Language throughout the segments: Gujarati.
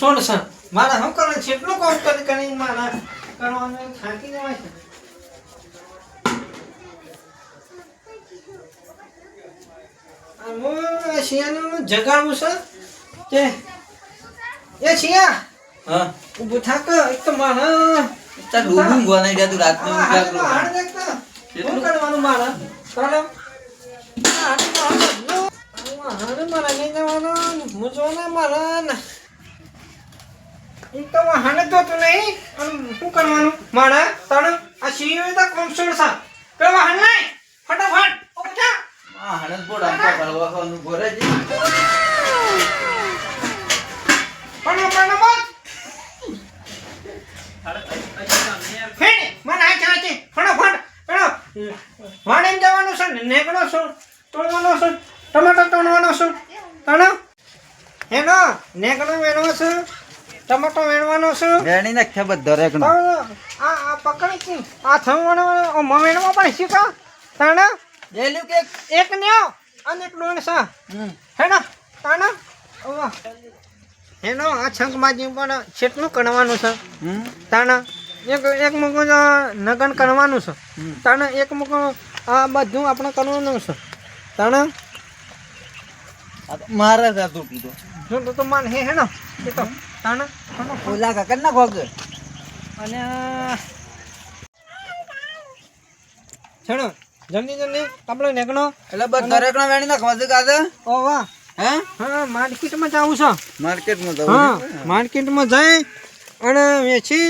છોડ છે. મારા હું કરે છે એટલું કામ કરી કરી મારા કરવાનું થાકી જવાય છે. હું શિયાળાનું જગાડવું છે કે એ શિયા હા. ઊભું થાક એક તો મારા તાર ડૂબું ગોનાઈ ગયા તું રાતનો આ ઉજાગરો હાથ હાથ દેખતા. શું કરવાનું મારે? ચાલો. હાડ મારા નહીં જવાનું. હું જો ને મારે તો વાહન જ જોતું નહીં. અને શું કરવાનું? મારે તણ આ શિયો તો કોમસોડ છે. પેલો વાહન લાય. ફટાફટ. થા. આ હણસ બોડ આમકા ભરવા ખાવાનું ભરે છે પણ પણ બોલ. ફેણ, મને આ ચા છે. ફટાફટ. પેલો વાડીને જવાનું છે ને નેકળો છું. તોડવાનો છું. ટમાટર તોડવાનો છું. તણ. હેનો નેકડો વેણવો છું. ટમાટો વેણવાનો છે? વેણી નાખે બધો રેકનો આ આ પકડી કી આ થવાનો ઓ મમેણમાં પણ શીખા? તાણા? લેલ્યું કે એક ન્યો અને એક ડોણ છે હેના? તાણા? ઓવા. હેનો આ છંક માજી પણ છેટલું કણવાનું છે. તાણા? એક એક મુકો નગન કરવાનું છે. તાણા એક મુકો આ બધું આપણે કરવાનું છે. તાણા? મહારાજા તો કીધું જ તૂટી તો જો તો તો માન હે હે ને એ તો તાણા? તાણા. કાકા ના ખોગ અને છેડો જલ્દી જલ્દી નીકળો. એટલે બધા રેકણો વેણી નાખવા છે કાકા ઓ વાહ. હે? હા માર્કેટમાં જવું છે. માર્કેટમાં હા જવું માર્કેટમાં જઈ અને વેચી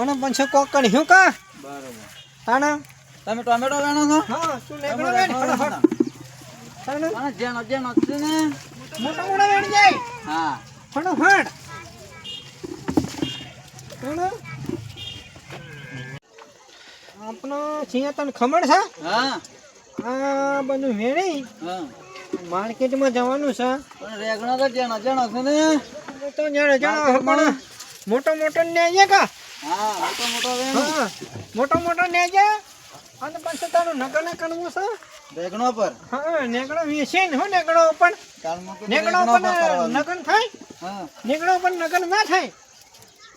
અને પછી કોક કા? બરોબર. તાણા? તમે ટોમેટો વેણો છો? હા તું નીકળો વેચ ફટાફટ. તાણા? જેનો જેનો ને. મોટા મોટા વેણ જાય. હા. ફટાફટ. આપણો સિંહ તને ખબર છે? હા. આ બધું વેણી. હા. માર્કેટમાં જવાનું છે. પણ રેગણા તો જણા જેનો છે ને. તો જાણે જાણો પણ મોટો મોટો ન્યાય કા? હા મોટો મોટો હા મોટો મોટો ન્યાય અને પછી તારું નગર કરવું છે? રેગણો પર? હા નેકડો વેચે ને હો નેકડો પણ પર પણ. નગન થાય? હા. નેગણો પણ નગન ના થાય?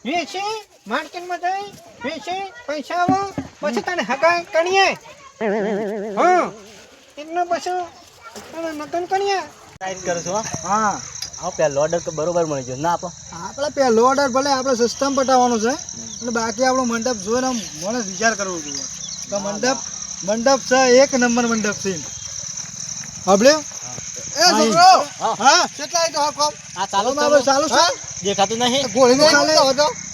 વેચે માર્કેટમાં જાય વેચે પૈસા આવો પછી તને હકા કરીએ હા એટલો પછી તને નકન કરીએ ટાઈટ કરો છો હા? હા. પહેલો ઓર્ડર તો બરોબર મળી ગયો ના આપો. આપણે પહેલો ઓર્ડર ભલે આપણે સિસ્ટમ પટાવવાનો છે અને બાકી આપણો મંડપ જોઈને મને વિચાર કરવો જોઈએ. તો મંડપ મંડપ છે એક નંબર મંડપ છે આપણે એ છોકરો! હા. કેટલા આઈ તો હા કોમ આ ચાલુ. ચાલુ ચાલુ છે? દેખાતું નહીં? ગોળી ચાલે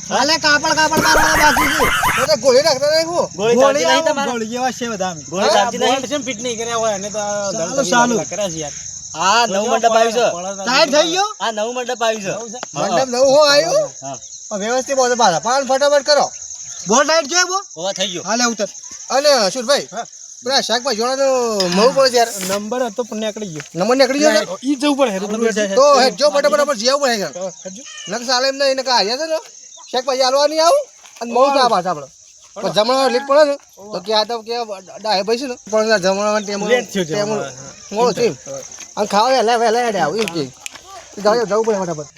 ચાલે કાપડ કાપડ મારવા બાકી છે. તો ગોળી રાખતા નહીં હું? ગોળી ચાલતી નહીં તમારે? ગોળી જેવા છે બધા અમે. ગોળી ચાલતી નહીં? બોલ. ફિટ નહીં કર્યા હોય? અને તો ચાલુ, ચાલુ. કર્યા છે યાર. આ નવું મંડપ આવ્યું છે. ટાઈટ થઈ ગયો? આ નવું મંડપ આવ્યું છે. મંડપ નવું હો આવ્યું? હા. વ્યવસ્થિત બોલો પાછા. પાન ફટાફટ કરો. બોલ ટાઈટ છે બો હોવા થઈ ગયો. હાલે ઉતર. અને અશુરભાઈ પેલા શાકભાઈ જોણા તો મવું પડે યાર. નંબર હતો પણ નીકળી ગયો. નંબર નીકળી ગયો ઈ જવું પડે તો હે જો ફટાફટ બરાબર જીવ પડે નક સાલે એમ એને કા હાર્યા છે ને? શાકભાઈ હાલવા નહીં આવું? અને બહુ ચા પાછા આપણે પણ જમણો લેટ પડે ને તો કે આ તો કે ડાય ભાઈ છે ને. પણ જમણવાર ટેમ ટેમ મોળો છે અને ખાવા વહેલા વહેલા હેડે આવું એમ કે. જવું જવું પડે ફટાફટ.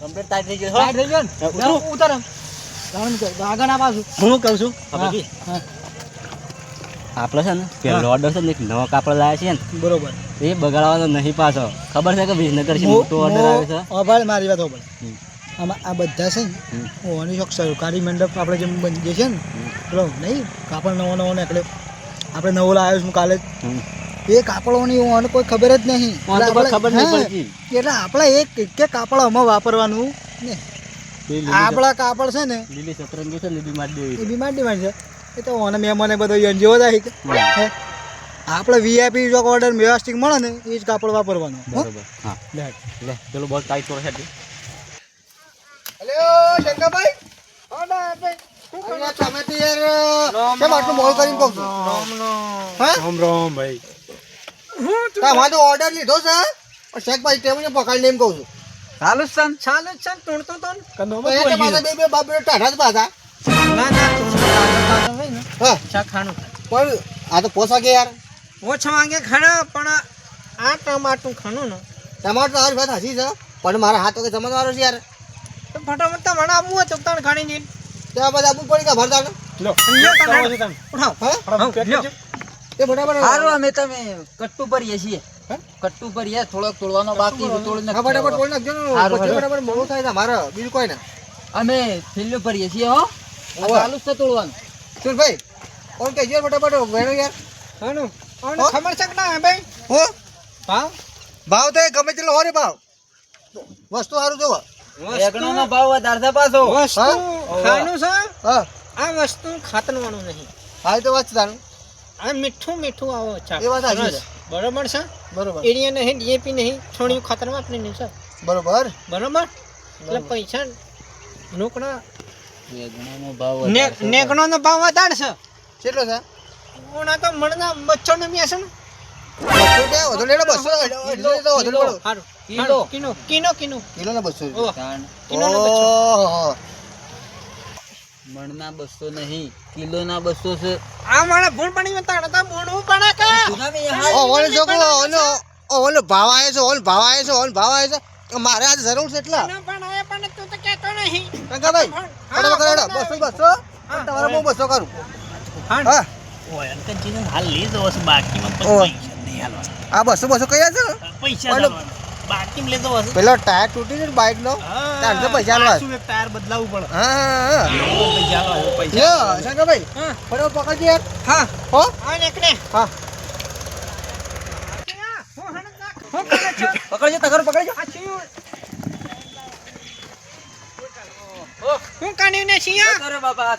કમ્પ્લીટ ટાઈટ થઈ ગયો થઈ ગયો ને? ઉતાર. આગળ ના પાછું હું કહું છું? આપણે આપણે છે ને પેલો ઓર્ડર છે ને એક નવો કાપડ લાવ્યા છે ને બરોબર. એ બગાડવાનો નહીં પાછો. ખબર છે કે વિસનગર છે મોટો ઓર્ડર આવે છે? અભાર મારી વાત અભાર આમાં આ બધા છે ને ઓની શોખ સરકારી મંડપ આપણે જેમ બની છે ને પેલો નહીં કાપડ નવો નવો નીકળે આપણે નવો લાવ્યો છું કાલે એ કાપડોની ઓન કોઈ ખબર જ નહીં. ખબર નહીં પડતી. એટલે આપણે એક કે કાપડ આમાં વાપરવાનું ને. આપણા કાપડ છે ને લીલી સતરંગી છે લીલી માટી એ બી માટી માટી છે. એ તો ઓને મેં મને બધો જેવો થાય કે આપણે વીઆઈપી જો ઓર્ડર વ્યવસ્થિત મળે ને એ જ કાપડ વાપરવાનું? બરોબર. હા. લે. લે ચલો બહુ ટાઈટ કરો છે હેલો શંકરભાઈ. તમે તો યાર કેમ આટલું મોડું કરીને કહું છું? રામ રામ ભાઈ. તમારે ઓર્ડર લીધો છે. પણ શેખભાઈ તેમને પકડીને એમ કહું છું. ચાલુ છે ને? ચાલે છે ને તોડતો તો ને. તો એ કે બે બે બાપ ટાઢા જ પાછા. ના ના હા. ચા ખાણું પણ આ તો પોસા કે યાર. ઓછા વાગે ખાણા પણ આ ટમાટું ખાણું ને. તમારે તો હારી વાત હાચી છે પણ મારા હાથ કે જમણવારો છે યાર. તો ફટાફટ તમારે આપવું હોય તો તણ ખાણી જઈને. ત્યાં બધા આપવું પડી ગયા ભરતા ઉઠાવ હા? એ બરાબર સારું અમે તમે કટ્ટુ પર છીએ. હે? કટ્ટુ ભરીએ થોડોક તોડવાનો બાકી છે, તોડી હા ફટાફટ તોડી નાખજો ને. બરાબર મોડું થાય છે મારે બીજું કોઈ ના. અમે થેલીઓ ભરીએ છીએ હો. ચાલુ છે તોડવાનું. સુર ભાઈ કોણ કે જો ફટાફટ વેણો યાર. હાનું? ખબર છે કે ના ભાઈ? હો. ભાવ? ભાવ તો ગમે તેટલો હોરે ભાવ. વસ્તુ સારું જોવો. રેગણોનો ભાવ વધારે છે પાછો. વસ્તુ ખાનું છે? આ વસ્તુ ખાતરવાળું નહીં. હા તો વાત છે તારું. આ મીઠું મીઠું આવો ચા. એ વાત સાચી છે. બરોબર છે? બરોબર. એરિયા નહીં ડીએપી નહીં છોડ્યું ખાતર વાપરીને છે. બરોબર. બરોબર? એટલે પૈસા નોકડા રેગણોનો ભાવ ભાવ વધારે છે? કેટલો છે? ઓના તો મણના બચ્ચો ને? મ્યા છે ને કિલો લેડો બસો અઢીસો લેડો વધુ લેડો. હારું. Kilo. Kilo kilo kilo kilo ના બસો ઓહ, તાણ. કિલોનો બચ્ચો. ઓહો. મણના બસો નહીં કિલોના બસો છે. આ મારા ભૂણ પાણી તાણ તા ભૂણવું પડે કે? ઓ ઓલે જો ઓલો ઓલે ઓલે ભાવ આવે છે ઓલ ભાવ આવે છે ઓલ ભાવ આવે છે. મારે આજ જરૂર છે એટલા? પણ આયા પણ તું તો કહેતો નહીં. કંકા ભાઈ? બરાબર કરેડો બસો બસો. તમારે હું બસો કરું. હા. ઓય અંકલજીને હાલ લઈ જવો છે બાકીમાં પૈસા નહીં હાલવા. આ બસો બસો કયા છે? પૈસા પેલો ટાયર તૂટી ગયો બાઇક નો? ચારસો પૈસા એક ટાયર બદલાવવું પડે? હા પૈસા પૈસા શંકર ભાઈ હા. બરાબર પકડજો યાર. હા હો. હા? પકડજો તગર પકડજો. ને બાપા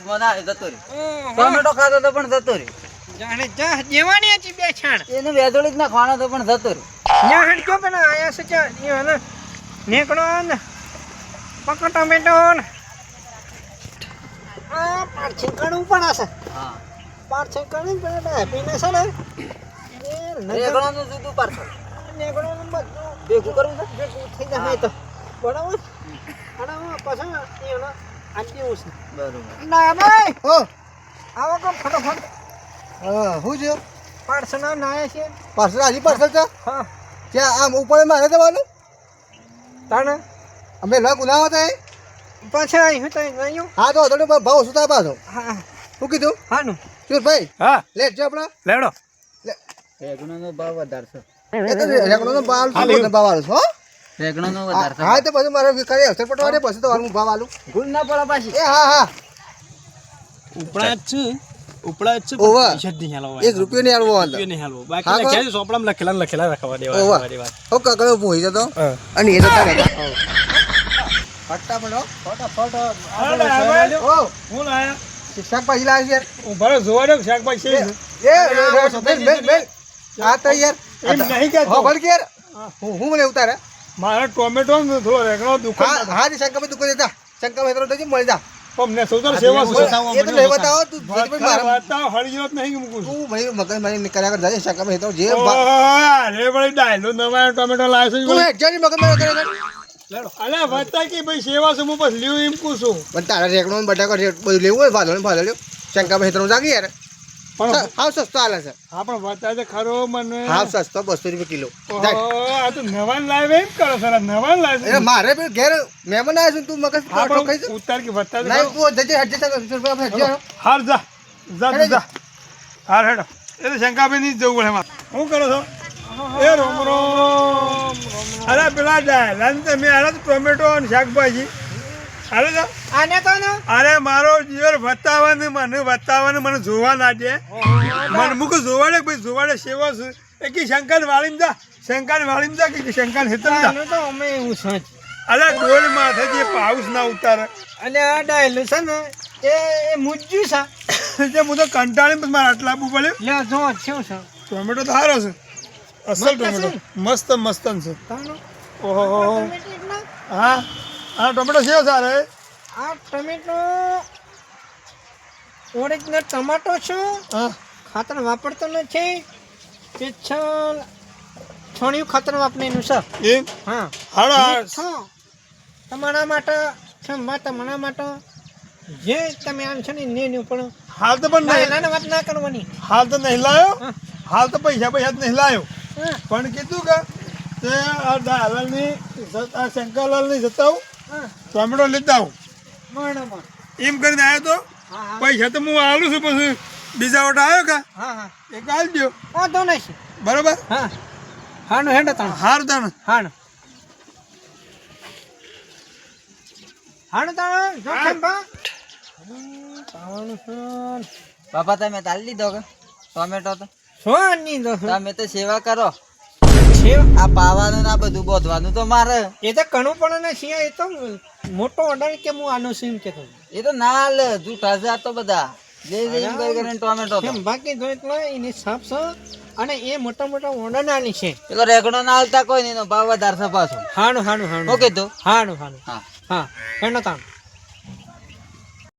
જતો રે. ટોમેટો ખાતો તો પણ જતો રે. જાણે જા જેવાની હતી બે છાણ. એને વેદોળી જ ના ખાણો તો પણ જતો રે. ત્યાં હટ ગયો પેલા આયા છે ચા? ઈ હને નીકળો ને. પકો ટમેટો ને. આ કાઢવું પણ હશે. હા. પાછું કાઢી પણ ડાયપીને છે ને જુદું પાર્સલ નીકળવાનું બધું ભેગું કરવું છે? ભેગું થઈ જાય તો. બરાબર? અને પાછા એનો આજી હું છે? બરાબર. ના ભાઈ! હો! આવો કો ફટાફટ. હા હું છે? પાર્સલ નાયા છે? પાર્સલ હજી પાર્સલ છે? હા. ત્યાં આમ ઉપર મારે જવાનું? તાણે? અમે લગ ઉલાવા તા પાછા અહીં તો અહીં હા તો હતો ભાવ સુતા પાછો? હા. શું કીધું? હાનું. શું ભાઈ હા. લેટ જો આપણા. લેડો રેગણોનો ભાવ વધારશો છે. એ તો રેકડોનો ભાવ ભાવ આલું છું, હો? રેગણોનો હા વધારે હા, તો પછી મારે વિકારી અવસર પટવા પછી તો હું ભાવ આલું ભૂલ ના પડે પાછી. એ હા હા. ઉપડા જ છે ઉપડા જ છે પૈસા જ નહીં હાલવા. એક રૂપિયો નહીં આલવો અંદર નહીં હાલવો. બાકી કો? લખ્યા લખેલા લખેલા રાખવા દેવા ઓવા. વાત. હો કાકડો ભૂઈ જતો. અને એ જતા રહેતા ફટાફટ હો. ફટાફટ. ઓ હું લાયા? શાકભાજી લાવે યાર ઊભા જોવા દો શાકભાજી છે. એ રે, રે, બેન બેન બેન. આ તો યાર. એમ નહીં કહેતો. હો ભલ કે યાર હું હું મને ઉતારે મારે ટોમેટો થોડો રેગણો હા દુકાન હા જી શંકરભાઈ તું કરી જા. શંકરભાઈ મળી જા. અમને સૌદર સેવા છે એ તો લઈ બતાવો તું ભાઈ હળીયો જ નહીં મૂકું તું ભાઈ મગજ મારી નીકળ્યા કર જજે શંકરભાઈ તરફ જે અરે ભાઈ ડાયલો નવા ટમેટો લાવ્યો છે તું જાની મગજ મારી કરે અલે કે ભાઈ સેવા છે હું બસ લ્યું એમ પૂછું. પણ તારા રેકડો ને બટાકો બધું લેવું હોય ભાદો ને ભાદો લ્યો શંકરભાઈ તો જાગી યાર. પણ હાવ સસ્તો આલે છે. હા પણ છે ખરો મને. હાવ સસ્તો બસો રૂપિયા કિલો. આ તો નવાન લાવે એમ કરો સર નવાન લાવે એ મારે બી ઘેર મહેમાન આવ્યા છે તું મગજ પાટો ખાઈ છે ઉતાર કે છે નહીં. તું જજે હેડ જતા આપણે હેડ જા. હાર જા જા જા. હાર હેડો. એ તો શંકાભાઈ ની જ જવું પડે એમાં. શું કરો છો? એ રોમ રોમ અરે પેલા ડાયલાન તમે અરે ટોમેટો અને શાકભાજી. અરે જા. આને તો ને. અરે મારો જીવર બતાવવાનું મને બતાવવાનું મને જોવા ના દે. મને મુક જોવાડે ભાઈ જોવાડે સેવા છે. એ કે શંકર વાળીમ જા શંકર વાળીમ જા કે શંકર હેતર જા. તો અમે એવું છે. અરે ડોલ માથે જે પાઉસ ના ઉતારે. અને આ ડાયલું છે ને એ એ મુજ્જુ છે. જે હું તો કંટાળી મારે આટલા આપવું પડે. લે જો શું છે? ટોમેટો તો સારો છે. અસલ ટોમેટો. મસ્ત મસ્ત છે. ઓહો હા. હા ટોમેટો છે સારે આ ટમેટો ઓરિજિનલ ટમાટો છે. હા. ખાતર વાપરતો નથી. તે છ છણિયું ખાતર વાપરીનું છે. એ હા. હાડો આ તમારા માટે સંભા તમારા માટે. જે તમે આમ છો ને ને ને પણ હાલ તો પણ નહીં. વાત ના કરવાની. હાલ તો નહીં લાયો. હાલ તો પૈસા પૈસા જ નહીં લાયો. પણ કીધું કે તે આ દાલાલની આ શંકરલાલની જતાવું ટોમેટો લેતા આવું. એમ કરીને આવ્યો તો પૈસા તો હું આલું છું પછી બીજા વટા આવ્યો કા? હા હા. એક આલ દો વાંધો નહીં બરોબર? હા. હાનું હેડો તાણ. હારું તાણ. હાનું હાનું તાણ જો ખેંપા બાપા તમે તાલી દીધો કે? ટોમેટો તો? શું ની દો તમે તો સેવા કરો. આ પાવાનું ના બધું બોધવાનું તો મારે. એ તો કણું પણ સિંહ એ તો મોટો ઓર્ડર કે હું આનું સિંહ કે એ તો ના લે જૂઠા છે આ તો બધા. જે જે એમ કરી કરીને ટોમેટો તો. બાકી જો એટલે એની સાફ છે અને એ મોટા મોટા ઓર્ડર નાની છે. એટલે રેગડો ના હાલતા કોઈ નહીં એનો ભાવ વધારશે પાછો. હાનું હાનું હાનું ઓકે તો હાનું હાનું હા. હા હેડો તાણ.